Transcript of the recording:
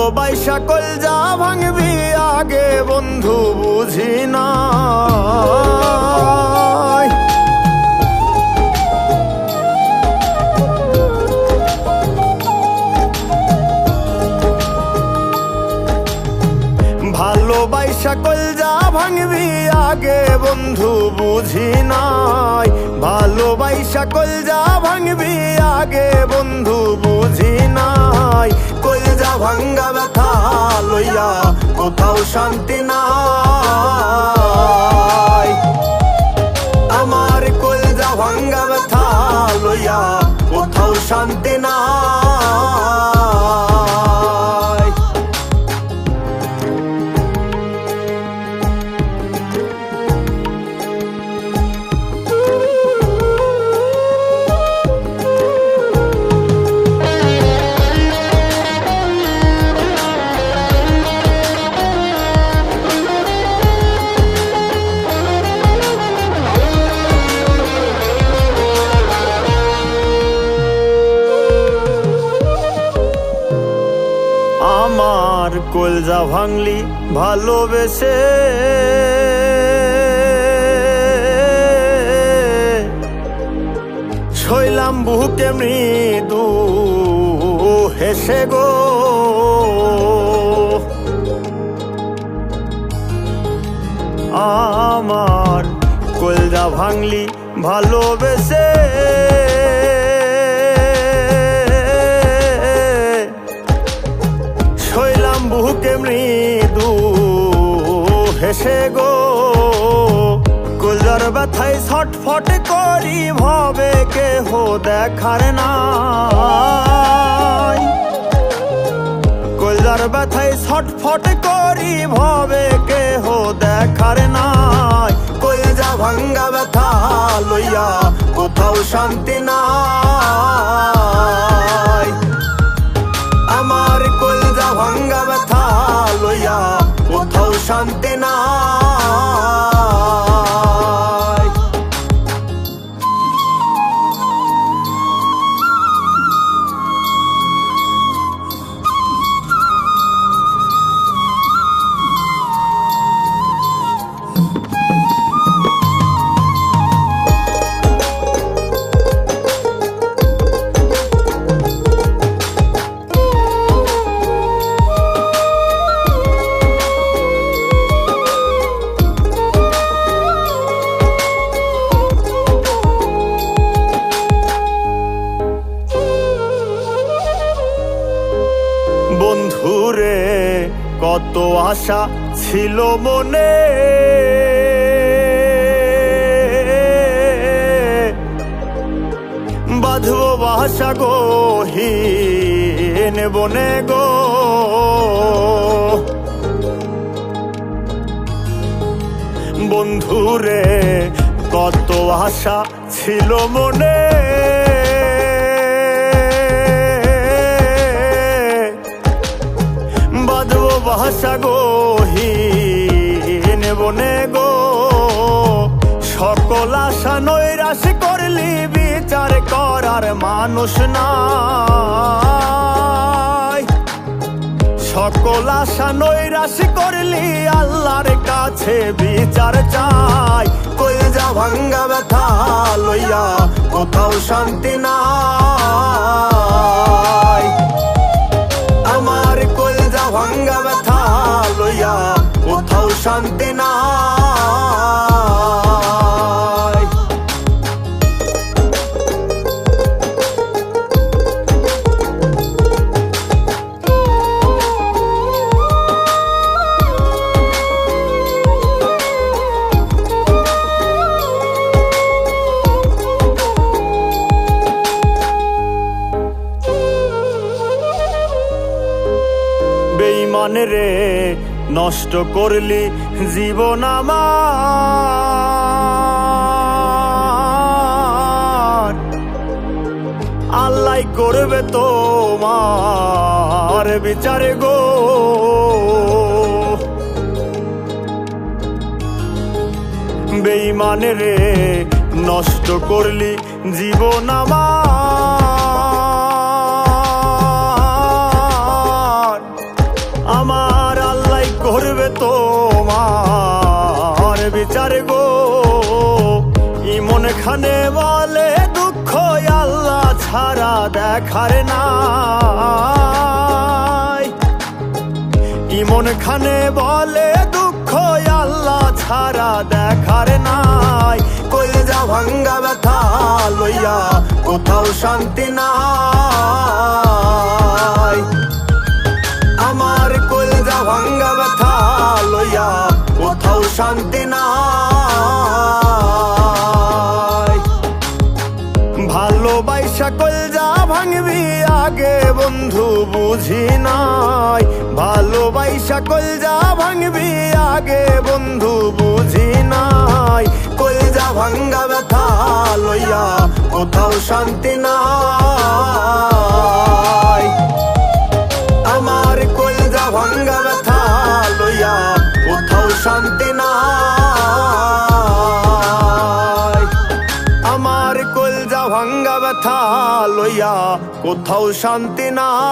ভালোবাসা কল যা ভাঙবি আগে, বন্ধু, বুঝি না। ভালোবাসা কল যা ভাঙবি আগে, বন্ধু, বুঝি নাই ভালোবাসা কল যা ভাঙবি আগে, বন্ধু, বুঝি নাই ভাঙ্গা ব্যথা লইয়া কোথাও শান্তি নাই। আমার কলজা ভাঙ্গা ব্যথা লইয়া কোথাও শান্তি নাই। কলজা ভাঙলি ভালোবেসে। শৈলাম বুকে মৃদু হেসে গো। আমার কলজা ভাঙলি ভালোবেসে। বুকে মৃদু হেসে গো। গুলজার ব্যথায় ছটফট করি, ভবে কেহ দেখার নাই। কলজার ব্যথায় ছটফট করি, ভবে কেহ দেখার নাই। কলজা ভাঙ্গা ব্যথা লইয়া কোথাও শান্তি নাই। বন্ধুরে কত আশা ছিল মনে। বাঁধব বাসা গো হিন বনে গো। বন্ধুরে, কত আশা ছিল মনে। ভাষা গো হিন বনে গো। সকল আশা নৈরাশ করলি, বিচার করার মানুষ নাই। সকল আশা নৈরাশ করলি, আল্লাহর কাছে বিচার চাই। কই যা ভাঙ্গা ব্যথা লইয়া, কোথাও শান্তি নাই। শান্তি নাই। বেইমান রে নষ্ট করলি জীবন আমার। আল্লাহ করবে তোমার বিচারে গো। বেইমান রে, নষ্ট করলি জীবন আমার। খানে বলে দুঃখ আল্লাহ ছাড়া দেখার নাই। ইমন খানে বলে দুঃখ আল্লাহ ছাড়া দেখার নাই। কইজা ভাঙ্গা ব্যথা লইয়া কোথাও শান্তি নাই। আমার কলজা ভাঙ্গা ব্যথা লইয়া কোথাও শান্তি নাই। ভালোবাসা যা ভাঙবি আগে, বন্ধু বুঝি নাই। ভালোবাই সকল যা ভাঙবি আগে, বন্ধু বুঝি নাই। কলজা ভাঙ্গা ব্যথা লইয়া কোথাও শান্তি নাই। আমার যা ভাঙ্গা ব্যথা লইয়া কোথাও শান্তি নাই